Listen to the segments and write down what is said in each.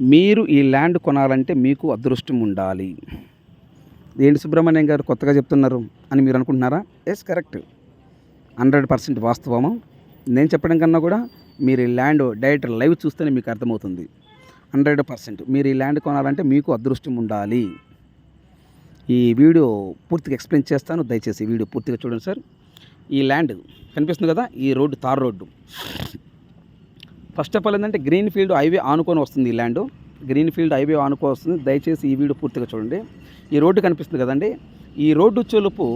మీరు ఈ ల్యాండ్ కొనాలంటే మీకు అదృష్టం ఉండాలి. ఏంటి సుబ్రహ్మణ్యం గారు కొత్తగా చెప్తున్నారు అని మీరు అనుకుంటున్నారా? ఎస్ కరెక్ట్ హండ్రెడ్ పర్సెంట్ వాస్తవము? నేను చెప్పడం కన్నా కూడా మీరు ఈ ల్యాండ్ డైరెక్ట్ లైవ్ చూస్తేనే మీకు అర్థమవుతుంది. హండ్రెడ్ పర్సెంట్ మీరు ఈ ల్యాండ్ కొనాలంటే మీకు అదృష్టం ఉండాలి. ఈ వీడియో పూర్తిగా ఎక్స్ప్లెయిన్ చేస్తాను. దయచేసి వీడియో పూర్తిగా చూడండి సార్. ఈ ల్యాండ్ కనిపిస్తుంది కదా? ఈ road tar road. First of all ఏంటంటే గ్రీన్ ఫీల్డ్ హైవే ఆనుకొని వస్తుంది ఈ ల్యాండ్. గ్రీన్ ఫీల్డ్ హైవే ఆనుకొని వస్తుంది. దయచేసి ఈ వీడియో పూర్తిగా చూడండి. ఈ రోడ్డు కనిపిస్తుంది కదండి. ఈ రోడ్డు చెలుపు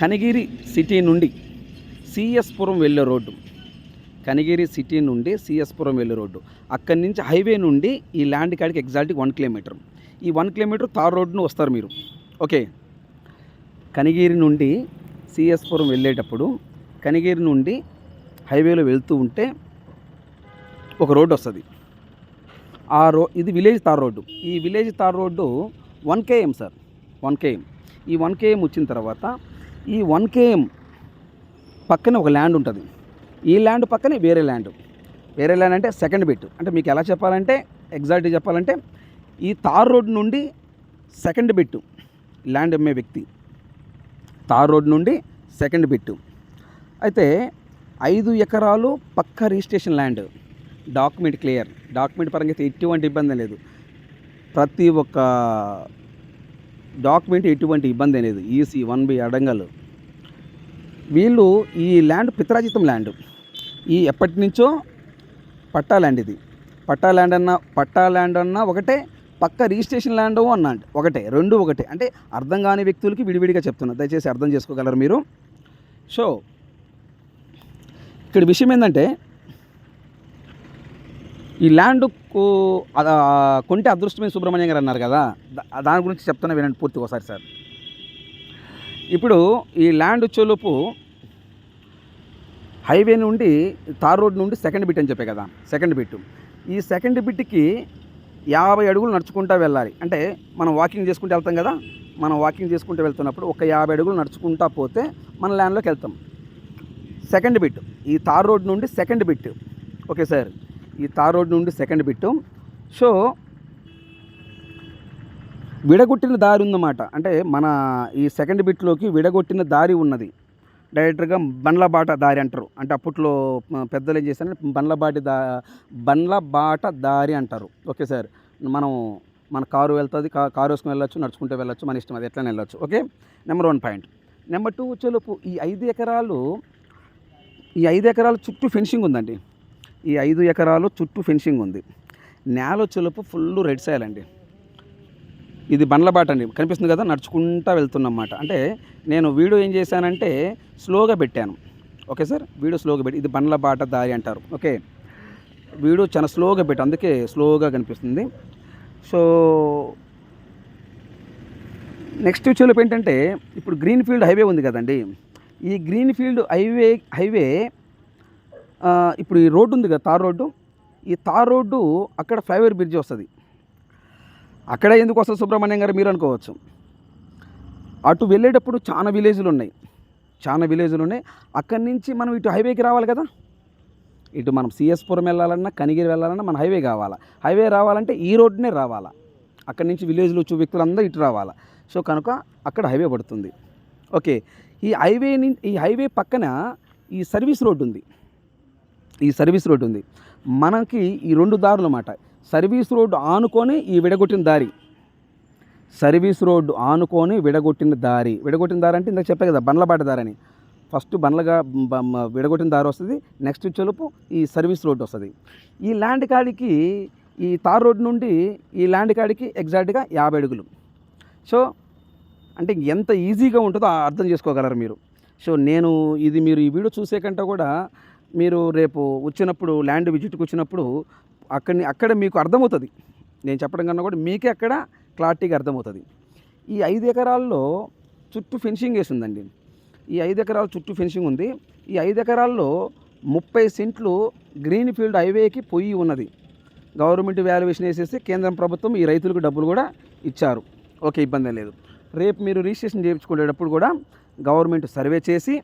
కనిగిరి సిటీ నుండి సిఎస్పురం వెళ్ళే రోడ్డు. కనిగిరి సిటీ నుండి సిఎస్పురం వెళ్ళే రోడ్డు. అక్కడి నుంచి హైవే నుండి ఈ ల్యాండ్ కాడికి ఎగ్జాక్ట్గా వన్ కిలోమీటర్. ఈ వన్ కిలోమీటర్ తార్ రోడ్డును వస్తారు మీరు. ఓకే. కనిగిరి నుండి సిఎస్పురం వెళ్ళేటప్పుడు కనిగిరి నుండి హైవేలో వెళ్తూ ఉంటే ఒక రోడ్డు వస్తుంది. ఆ రో ఇది విలేజ్ తార్ రోడ్డు. ఈ village tar road one KM sir. One KM. ఈ వన్ కేఎం వచ్చిన తర్వాత ఈ వన్ కేఎం పక్కన ఒక ల్యాండ్ ఉంటుంది. ఈ ల్యాండ్ పక్కనే వేరే ల్యాండ్. వేరే ల్యాండ్ అంటే సెకండ్ బిట్. అంటే మీకు ఎలా చెప్పాలంటే ఎగ్జాక్ట్గా చెప్పాలంటే ఈ తార్ రోడ్ నుండి సెకండ్ బిట్ ల్యాండ్ అమ్మే వ్యక్తి. తార్ రోడ్ నుండి సెకండ్ బిట్. అయితే ఐదు ఎకరాలు పక్క registration land. Document clear. Document పరంగా అయితే ఎటువంటి ఇబ్బంది లేదు. ప్రతి ఒక్క డాక్యుమెంట్ ఎటువంటి ఇబ్బంది లేదు. ఈసీ వన్ బి అడంగలు. వీళ్ళు ఈ ల్యాండ్ పిత్రాజితం ల్యాండ్. ఈ ఎప్పటి నుంచో పట్టా ల్యాండ్ ఇది. పట్టా ల్యాండ్ అన్న పట్టా ల్యాండ్ అన్న ఒకటే పక్క రిజిస్ట్రేషన్ ల్యాండ్ అన్న ఒకటే రెండు ఒకటే. అంటే అర్థం కాని వ్యక్తులకి విడివిడిగా చెప్తున్నా. దయచేసి అర్థం చేసుకోగలరు మీరు? సో ఇక్కడ విషయం ఏంటంటే ఈ ల్యాండ్ కొంటే అదృష్టమైన సుబ్రహ్మణ్యం గారు అన్నారు కదా. దాని గురించి చెప్తున్నా వినండి పూర్తిగా ఒకసారి సార్. ఇప్పుడు ఈ ల్యాండ్ చొలుపు హైవే నుండి తార్ రోడ్ నుండి సెకండ్ బిట్ అని చెప్పే కదా సెకండ్ బిట్ ఈ సెకండ్ బిట్కి యాభై అడుగులు నడుచుకుంటూ వెళ్ళాలి. అంటే మనం వాకింగ్ చేసుకుంటూ వెళ్తాం కదా మనం వాకింగ్ చేసుకుంటూ వెళ్తున్నప్పుడు ఒక యాభై అడుగులు నడుచుకుంటా పోతే మన ల్యాండ్లోకి వెళ్తాం. సెకండ్ బిట్ ఈ తార్ రోడ్ నుండి సెకండ్ బిట్ ఓకే సార్. ఈ తార్ రోడ్ నుండి సెకండ్ బిట్టు సో విడగొట్టిన దారి ఉందన్నమాట. అంటే మన ఈ సెకండ్ బిట్లోకి విడగొట్టిన దారి ఉన్నది. డైరెక్ట్గా బండ్ల బాట దారి అంటారు. అంటే అప్పట్లో పెద్దలు ఏం చేశారు బండ్లబాటి దా బండ్లబాట దారి అంటారు. Okay sir. మనం మన కారు వెళ్తుంది కా కారు వేసుకుని వెళ్ళొచ్చు నడుచుకుంటూ వెళ్ళొచ్చు మన ఇష్టం అది ఎట్లా వెళ్ళొచ్చు. Okay? Number one point. Number two వచ్చేలోపు ఈ ఐదు ఎకరాలు ఈ ఐదు ఎకరాల చుట్టూ ఫెన్సింగ్ ఉందండి. ఈ ఐదు ఎకరాలు చుట్టూ ఫెన్సింగ్ ఉంది. నేల చులుపు ఫుల్ రెడ్ సాయిల్ అండి. ఇది బండ్ల బాట అండి. కనిపిస్తుంది కదా? నడుచుకుంటా వెళ్తున్నమాట. అంటే నేను వీడియో ఏం చేశానంటే స్లోగా పెట్టాను. Okay sir? వీడియో స్లోగా పెట్టి ఇది బండ్ల బాట దారి అంటారు. ఓకే? వీడియో చాలా స్లోగా పెట్టాను. అందుకే స్లోగా కనిపిస్తుంది. సో నెక్స్ట్ వచ్చేలోపు ఏంటంటే ఇప్పుడు గ్రీన్ ఫీల్డ్ హైవే ఉంది కదండి. ఈ గ్రీన్ ఫీల్డ్ హైవే హైవే ఇప్పుడు ఈ రోడ్డు ఉంది కదా తార్ రోడ్డు. ఈ తార్ రోడ్డు అక్కడ ఫ్లైఓవర్ బ్రిడ్జ్ వస్తుంది. అక్కడ ఎందుకు వస్తుంది సుబ్రహ్మణ్యం గారు మీరు అనుకోవచ్చు. అటు వెళ్ళేటప్పుడు చాలా విలేజ్లు ఉన్నాయి. చాలా విలేజ్లు ఉన్నాయి. అక్కడి నుంచి మనం ఇటు హైవేకి రావాలి కదా. ఇటు మనం సిఎస్పురం వెళ్ళాలన్నా కనిగిరి వెళ్ళాలన్నా మన హైవే కావాలా. హైవే రావాలంటే ఈ రోడ్డునే రావాలా. అక్కడి నుంచి విలేజ్లో వచ్చే వ్యక్తులందరూ ఇటు రావాలా. సో కనుక అక్కడ హైవే పడుతుంది. ఓకే. ఈ హైవే ని ఈ హైవే పక్కన ఈ సర్వీస్ రోడ్డు ఉంది. ఈ సర్వీస్ రోడ్డు ఉంది. మనకి ఈ రెండు దారులు అన్నమాట. సర్వీస్ రోడ్డు ఆనుకొని ఈ విడగొట్టిన దారి. సర్వీస్ రోడ్డు ఆనుకొని విడగొట్టిన దారి. విడగొట్టిన దారి అంటే ఇందాక చెప్పే కదా బండ్లబాట దారి అని. ఫస్ట్ బండ్లగా విడగొట్టిన దారి వస్తుంది నెక్స్ట్ చెలుపు ఈ సర్వీస్ రోడ్డు వస్తుంది. ఈ ల్యాండ్ కాడికి ఈ తార్ రోడ్ నుండి ఈ ల్యాండ్ కాడికి ఎగ్జాక్ట్గా యాభై అడుగులు. సో అంటే ఎంత ఈజీగా ఉంటుందో అర్థం చేసుకోగలరు మీరు. సో నేను ఇది మీరు ఈ వీడియో చూసే కంటే కూడా మీరు రేపు వచ్చినప్పుడు ల్యాండ్ విజిట్కి వచ్చినప్పుడు అక్కడిని అక్కడ మీకు అర్థమవుతుంది. నేను చెప్పడం కన్నా కూడా మీకే అక్కడ క్లారిటీగా అర్థమవుతుంది. ఈ ఐదు ఎకరాల్లో చుట్టూ ఫెన్సింగ్ వేసి ఉందండి ఈ ఐదు ఎకరాల చుట్టూ ఫెన్సింగ్ ఉంది. ఈ ఐదు ఎకరాల్లో ముప్పై సెంట్లు గ్రీన్ ఫీల్డ్ హైవేకి పొయ్యి ఉన్నది. గవర్నమెంట్ వాల్యుయేషన్ వేసేసి కేంద్రం ప్రభుత్వం ఈ రైతులకు డబ్బులు కూడా ఇచ్చారు. ఓకే ఇబ్బంది లేదు. రేపు మీరు రిజిస్ట్రేషన్ చేయించుకునేటప్పుడు కూడా గవర్నమెంట్ సర్వే చేసి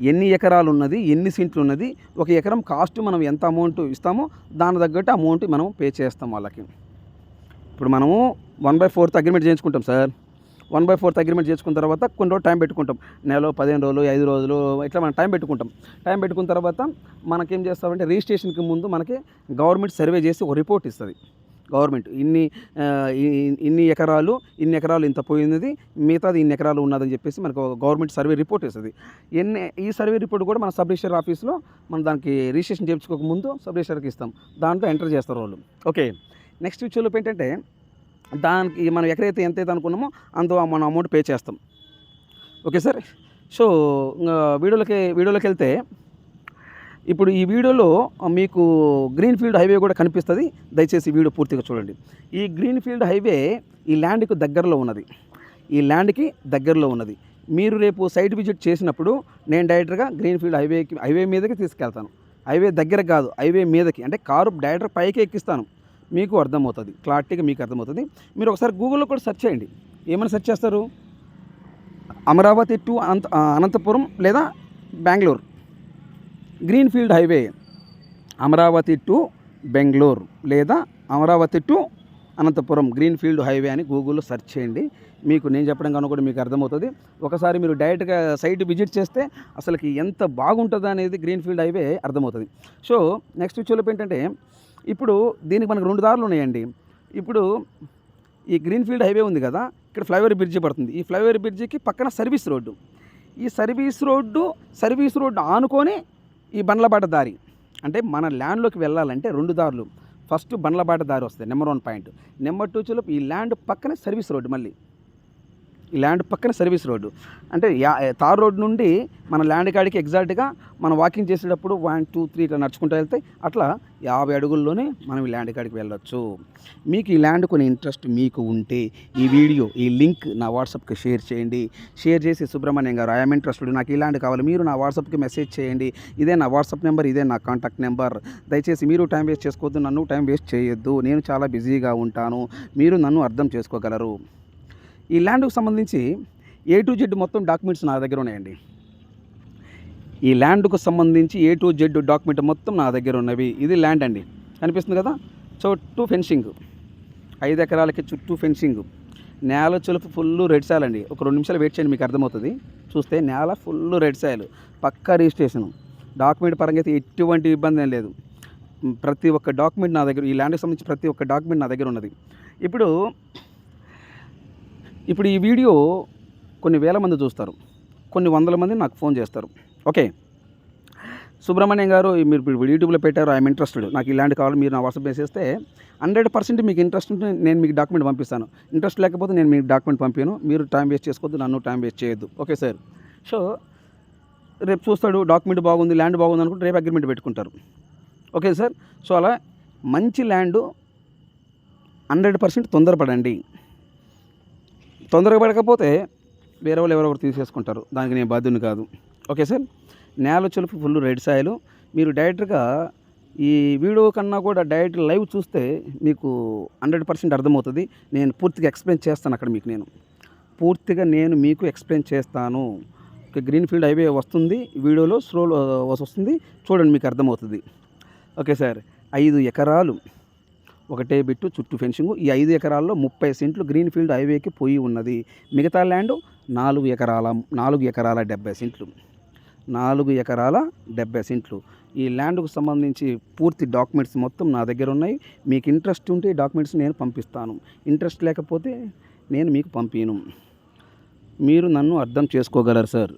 ఎన్ని ఎకరాలు ఉన్నది ఎన్ని సెంట్లు ఉన్నది ఒక ఎకరం కాస్ట్ మనం ఎంత అమౌంట్ ఇస్తామో దాని తగ్గట్టు అమౌంట్ మనం పే చేస్తాం వాళ్ళకి. ఇప్పుడు మనము one by fourth agreement చేయించుకుంటాం sir. One by fourth agreement చేసుకున్న తర్వాత కొన్ని రోజులు టైం పెట్టుకుంటాం. నెల పదిహేను రోజులు ఐదు రోజులు ఇట్లా మనం టైం పెట్టుకుంటాం. టైం పెట్టుకున్న తర్వాత మనకేం చేస్తామంటే రిజిస్ట్రేషన్కి ముందు మనకి గవర్నమెంట్ సర్వే చేసి ఒక రిపోర్ట్ ఇస్తుంది. గవర్నమెంట్. ఇన్ని ఇన్ని ఎకరాలు ఇన్ని ఎకరాలు ఇంత పోయినది మిగతాది ఇన్ని ఎకరాలు ఉన్నదని చెప్పేసి మనకు గవర్నమెంట్ సర్వే రిపోర్ట్ వేస్తుంది. ఎన్ని ఈ సర్వే రిపోర్ట్ కూడా మన సబ్ రిజిస్టర్ ఆఫీస్లో మనం దానికి రిజిస్ట్రేషన్ చేయించుకోక ముందు సబ్ రిజిస్టర్కి ఇస్తాం. దాంట్లో ఎంటర్ చేస్తారు వాళ్ళు. ఓకే. నెక్స్ట్ విషయంలో ఏంటంటే దానికి మనం ఎక్కడైతే ఎంతైతే అనుకున్నామో అంత మనం అమౌంట్ పే చేస్తాం. Okay sir? సో ఇంకా వీడియోలోకి వెళ్తే ఇప్పుడు ఈ వీడియోలో మీకు గ్రీన్ ఫీల్డ్ హైవే కూడా కనిపిస్తుంది. దయచేసి వీడియో పూర్తిగా చూడండి. ఈ గ్రీన్ ఫీల్డ్ హైవే ఈ ల్యాండ్కి దగ్గరలో ఉన్నది. ఈ ల్యాండ్కి దగ్గరలో ఉన్నది. మీరు రేపు సైట్ విజిట్ చేసినప్పుడు నేను డైరెక్ట్గా గ్రీన్ ఫీల్డ్ హైవేకి హైవే మీదకి తీసుకెళ్తాను. హైవే దగ్గర కాదు హైవే మీదకి. అంటే కారు డైరెక్ట్ పైకి ఎక్కిస్తాను. మీకు అర్థమవుతుంది. క్లారిటీగా మీకు అర్థమవుతుంది. మీరు ఒకసారి గూగుల్లో కూడా సెర్చ్ చేయండి. ఏమైనా సెర్చ్ చేస్తారు? అమరావతి టు అనంత అనంతపురం లేదా Bengaluru? Green field highway Amaravati to Bengaluru లేదా Amaravati to Anantapuram green field highway అని గూగుల్లో సెర్చ్ చేయండి. మీకు నేను చెప్పడం కనుక కూడా మీకు అర్థమవుతుంది. ఒకసారి మీరు డైరెక్ట్గా సైట్ విజిట్ చేస్తే అసలుకి ఎంత బాగుంటుంది అనేది గ్రీన్ ఫీల్డ్ హైవే అర్థమవుతుంది. సో నెక్స్ట్ విషయంలో ఏంటంటే ఇప్పుడు దీనికి మనకు రెండు దారులు ఉన్నాయండి. ఇప్పుడు ఈ గ్రీన్ ఫీల్డ్ హైవే ఉంది కదా ఇక్కడ ఫ్లైఓవర్ బ్రిడ్జి పడుతుంది. ఈ ఫ్లైఓవర్ బ్రిడ్జికి పక్కన సర్వీస్ రోడ్డు. ఈ సర్వీస్ రోడ్డు సర్వీస్ రోడ్డు ఆనుకొని ఈ బండ్లబాట దారి. అంటే మన ల్యాండ్లోకి వెళ్ళాలంటే రెండు దారులు. ఫస్ట్ బండ్లబాట దారి వస్తుంది number one point. Number two వచ్చేలోపు ఈ ల్యాండ్ పక్కనే సర్వీస్ రోడ్డు మళ్ళీ. ఈ ల్యాండ్ పక్కన సర్వీస్ రోడ్డు. అంటే యా తార్ రోడ్ నుండి మన ల్యాండ్ కాడికి ఎగ్జాక్ట్గా మనం వాకింగ్ చేసేటప్పుడు వన్ టూ త్రీ ఇట్లా నడుచుకుంటూ వెళ్తే అట్లా యాభై అడుగుల్లోనే మనం ఈ ల్యాండ్ కాడికి వెళ్ళొచ్చు. మీకు ఈ ల్యాండ్ కొన్ని ఇంట్రెస్ట్ మీకు ఉంటే ఈ వీడియో ఈ లింక్ నా వాట్సాప్కి షేర్ చేయండి. షేర్ చేసి సుబ్రహ్మణ్యం గారు ఐఎమ్ ఇంట్రెస్టెడ్ నాకు ఈ ల్యాండ్ కావాలి. మీరు నా వాట్సాప్కి మెసేజ్ చేయండి. ఇదే నా వాట్సాప్ నెంబర్ ఇదే నా కాంటాక్ట్ నెంబర్. దయచేసి మీరు టైం వేస్ట్ చేసుకోవద్దు నన్ను టైం వేస్ట్ చేయొద్దు. నేను చాలా బిజీగా ఉంటాను. మీరు నన్ను అర్థం చేసుకోగలరు. ఈ ల్యాండ్కు సంబంధించి ఏ టు జెడ్ మొత్తం డాక్యుమెంట్స్ నా దగ్గర ఉన్నాయండి. ఈ ల్యాండ్కు సంబంధించి ఏ టు జెడ్ డాక్యుమెంట్ మొత్తం నా దగ్గర ఉన్నవి. ఇది ల్యాండ్ అండి. కనిపిస్తుంది కదా? చుట్టూ ఫెన్సింగ్. ఐదు ఎకరాలకి చుట్టూ ఫెన్సింగ్. నేల చులుపు ఫుల్ రెడ్ సాయిల్ అండి. ఒక రెండు నిమిషాలు వెయిట్ చేయండి మీకు అర్థమవుతుంది. చూస్తే నేల ఫుల్ రెడ్ సాయిల్. పక్కా రిజిస్ట్రేషన్. డాక్యుమెంట్ పరంగా అయితే ఎటువంటి ఇబ్బంది ఏం లేదు. ప్రతి ఒక్క డాక్యుమెంట్ నా దగ్గర ఈ ల్యాండ్కి సంబంధించి ప్రతి ఒక్క డాక్యుమెంట్ నా దగ్గర ఉన్నది. ఇప్పుడు ఇప్పుడు ఈ వీడియో కొన్ని వేల మంది చూస్తారు. కొన్ని వందల మంది నాకు ఫోన్ చేస్తారు. ఓకే. సుబ్రహ్మణ్యం గారు మీరు ఇప్పుడు యూట్యూబ్లో పెట్టారు ఐఎమ్ ఇంట్రెస్టెడ్. నాకు ఇలాంటి కావాలి మీరు నా వాట్సాప్ చేసేస్తే హండ్రెడ్ పర్సెంట్ మీకు ఇంట్రెస్ట్ ఉంటే నేను మీకు డాక్యుమెంట్ పంపిస్తాను. ఇంట్రెస్ట్ లేకపోతే నేను మీకు డాక్యుమెంట్ పంపాను మీరు టైం వేస్ట్ చేసుకోవద్దు నన్ను టైం వేస్ట్ చేయొద్దు. Okay sir. సో రేపు చూస్తాడు డాక్యుమెంట్ బాగుంది ల్యాండ్ బాగుంది అనుకుంటే రేపు అగ్రిమెంట్ పెట్టుకుంటారు. Okay sir. సో అలా మంచి ల్యాండ్ హండ్రెడ్ పర్సెంట్ తొందరపడండి. తొందరగా పడకపోతే వేరే వాళ్ళు ఎవరెవరు తీసేసుకుంటారు. దానికి నేను బాధ్యుని కాదు. Okay sir? నేల చెలుపు ఫుల్ రెడ్ సాయిలు. మీరు డైరెక్ట్గా ఈ వీడియో కన్నా కూడా డైరెక్ట్ లైవ్ చూస్తే మీకు హండ్రెడ్ పర్సెంట్ అర్థమవుతుంది. నేను పూర్తిగా ఎక్స్ప్లెయిన్ చేస్తాను అక్కడ మీకు నేను. పూర్తిగా నేను మీకు ఎక్స్ప్లెయిన్ చేస్తాను. గ్రీన్ ఫీల్డ్ హైవే వస్తుంది. వీడియోలో స్లో వస్తుంది. చూడండి మీకు అర్థమవుతుంది. ఓకే సార్ ఐదు ఎకరాలు. ఒకటే బిట్టు చుట్టూ ఫెన్సింగ్. ఈ ఐదు ఎకరాల్లో ముప్పై సెంట్లు గ్రీన్ ఫీల్డ్ హైవేకి పోయి ఉన్నది. మిగతా ల్యాండ్ నాలుగు ఎకరాల నాలుగు ఎకరాల డెబ్బై సెంట్లు. నాలుగు ఎకరాల డెబ్బై సెంట్లు. ఈ ల్యాండ్కు సంబంధించి పూర్తి డాక్యుమెంట్స్ మొత్తం నా దగ్గర ఉన్నాయి. మీకు ఇంట్రెస్ట్ ఉంటే ఈ డాక్యుమెంట్స్ నేను పంపిస్తాను. ఇంట్రెస్ట్ లేకపోతే నేను మీకు పంపిను. మీరు నన్ను అర్థం చేసుకోగలరు సార్.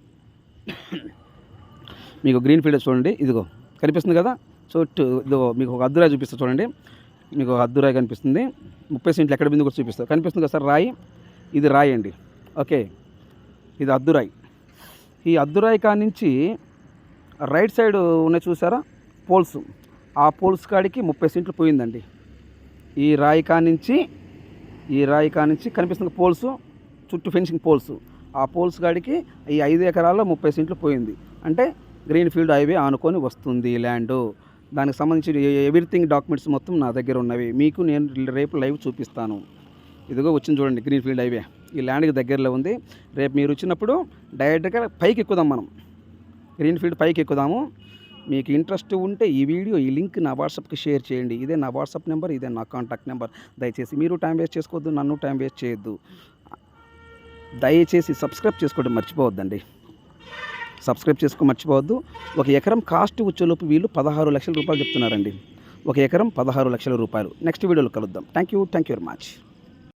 మీకు గ్రీన్ ఫీల్డ్ చూడండి. ఇదిగో కనిపిస్తుంది కదా? సో ఇదిగో మీకు ఒక అద్దురా చూపిస్తా చూడండి. మీకు ఒక అద్దురాయి కనిపిస్తుంది. ముప్పై సెంట్లు ఎక్కడ బిందు కూడా చూపిస్తారు కనిపిస్తుంది కదా సార్? రాయి? ఇది రాయి అండి. ఓకే. ఇది అద్దురాయి ఈ అద్దురాయి కాడ నుంచి రైట్ సైడ్ ఉన్న చూసారా? పోల్స్. ఆ పోల్స్ కాడికి ముప్పై సెంట్లు పోయిందండి. ఈ రాయి కా నుంచి ఈ రాయి కా నుంచి కనిపిస్తున్న పోల్స్. చుట్టూ ఫెన్సింగ్ పోల్స్. ఆ పోల్స్ కాడికి ఈ ఐదు ఎకరాల్లో ముప్పై సెంట్లు పోయింది. అంటే గ్రీన్ ఫీల్డ్ హైవే ఆనుకొని వస్తుంది ల్యాండ్. దానికి సంబంధించి ఎవ్రీథింగ్ డాక్యుమెంట్స్ మొత్తం నా దగ్గర ఉన్నవి. మీకు నేను రేపు లైవ్ చూపిస్తాను. ఇదిగో వచ్చింది చూడండి గ్రీన్ ఫీల్డ్ హైవే ఈ ల్యాండ్కి దగ్గరలో ఉంది. రేపు మీరు వచ్చినప్పుడు డైరెక్ట్గా పైకి ఎక్కుదాం మనం. గ్రీన్ ఫీల్డ్ పైకి ఎక్కుదాము. మీకు ఇంట్రెస్ట్ ఉంటే ఈ వీడియో ఈ లింక్ నా వాట్సాప్కి షేర్ చేయండి. ఇదే నా వాట్సాప్ నెంబర్ ఇదే నా కాంటాక్ట్ నెంబర్ దయచేసి మీరు టైం వేస్ట్ చేసుకోవద్దు నన్ను టైం వేస్ట్ చేయొద్దు. దయచేసి సబ్స్క్రైబ్ చేసుకోవడం మర్చిపోవద్దండి. సబ్స్క్రైబ్ చేసుకో మర్చిపోవద్దు. ఒక ఎకరం కాస్ట్ వచ్చేలోపు వీళ్ళు పదహారు లక్షల రూపాయలు చెప్తున్నారండి. ఒక ఎకరం పదహారు లక్షల రూపాయలు. నెక్స్ట్ వీడియోలో కలుద్దాం. Thank you thank you very much